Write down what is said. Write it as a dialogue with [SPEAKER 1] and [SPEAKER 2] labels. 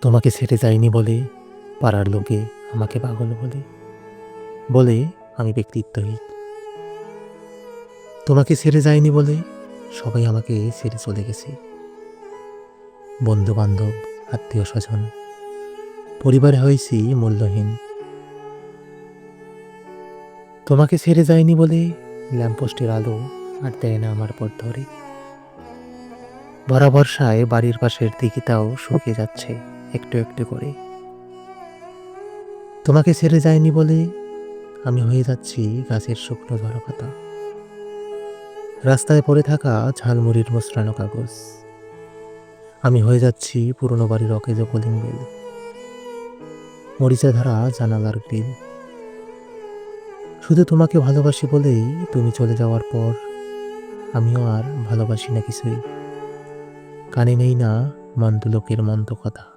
[SPEAKER 1] তোমাকে ছেড়ে যাইনি বলে পাড়ার লোকে আমাকে পাগল বলে। বলে আমি ব্যক্তিত্বহীন। তোমাকে ছেড়ে যায়নি বলে সবাই আমাকে ছেড়ে চলে গেছে। বন্ধু বান্ধব আত্মীয় স্বজন পরিবারে হয়েছি মূল্যহীন। তোমাকে ছেড়ে যায়নি বলে ল্যাম্পোস্টের আলো আর দেয় না আমার পর ধরে। ভরা বর্ষায় বাড়ির পাশের দিঘিটাও শুকিয়ে যাচ্ছে। একটু একটু করে। তোমাকে ছেড়ে যায়নি বলে আমি হয়ে যাচ্ছি গাছের শুকনো ধরা পাতা রাস্তায় পড়ে থাকা ঝালমুড়ির মোসরানো কাগজ। আমি হয়ে যাচ্ছি পুরনো বাড়ির অকেজ কলিং বেল। মরিচা ধরা জানালার গ্রিল। শুধু তোমাকে ভালোবাসি বলেই তুমি চলে যাওয়ার পর আমিও আর ভালোবাসি না কিছুই। কানে নেই না মন্দ লোকের মন্দ কথা।